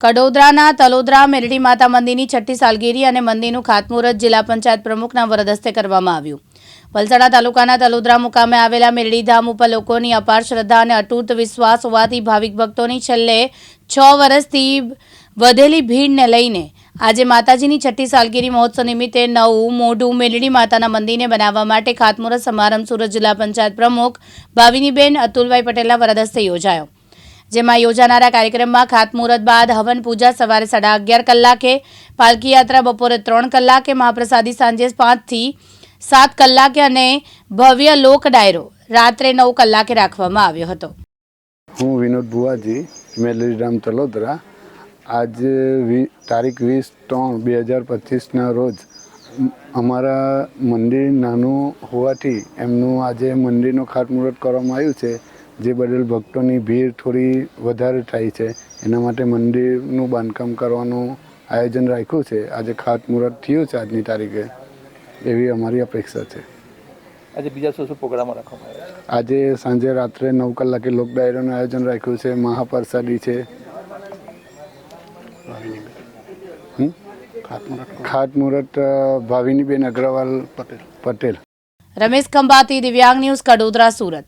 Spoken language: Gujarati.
કડોદરાના તલોદરા મેરડી માતા મંદિરની છઠ્ઠી સાલગીરી અને મંદિરનું ખાતમુહૂર્ત જિલ્લા પંચાયત પ્રમુખના વરદસ્તે કરવામાં આવ્યું. વલસાડા તાલુકાના તલોદરા મુકામે આવેલા મેરડી ધામ ઉપર લોકોની અપાર શ્રદ્ધા અને અતૂટ વિશ્વાસ હોવાથી ભાવિક ભક્તોની છેલ્લે છ વર્ષથી વધેલી ભીડને લઈને આજે માતાજીની છઠ્ઠી સાલગીરી મહોત્સવ નિમિત્તે નવું મોઢું મેલડી માતાના મંદિરને બનાવવા માટે ખાતમુહૂર્ત સમારંભ સુરત જિલ્લા પંચાયત પ્રમુખ ભાવિનીબેન અતુલભાઈ પટેલના વરદસ્તે યોજાયો. જેમાં યોજાનારા કાર્યક્રમમાં ખાતમુહૂર્ત બાદ હવન પૂજા સવારે સાડા અગિયાર કલાકે પાલકી યાત્રા બપોરે ત્રણ કલાકે, મહાપ્રસાદી સાંજે પાંચથી સાત કલાકે અને ભવ્ય લોક ડાયરો રાત્રે નવ કલાકે રાખવામાં આવ્યો હતો. હું વિનોદ ભુવાજી મેલેરીરામ તલોદરા. આજે તારીખ વીસ ત્રણ બે હજાર પચીસના રોજ અમારા મંદિર નાનું હોવાથી એમનું આજે મંદિરનું ખાતમુહૂર્ત કરવામાં આવ્યું છે. જે બદલ ભક્તોની ભીડ થોડી વધારે થાય છે એના માટે મંદિરનું બાંધકામ કરવાનું આયોજન રાખ્યું છે. આજે ખાતમુહૂર્ત થયું છે આજની તારીખે એવી અમારી અપેક્ષા છે. આજે બીજા શું શું પ્રોગ્રામો રાખવામાં આવ્યા આજે સાંજે રાત્રે નવ કલાકે લોક ડાયરાનું આયોજન રાખ્યું છે મહાપ્રસાદી છે? ખાતમુહૂર્ત ભાવિનીબેન અગ્રવાલ પટેલ. પટેલ. રમેશ ખંભાતી દિવ્યાંગ ન્યૂઝ કડોદરા સુરત.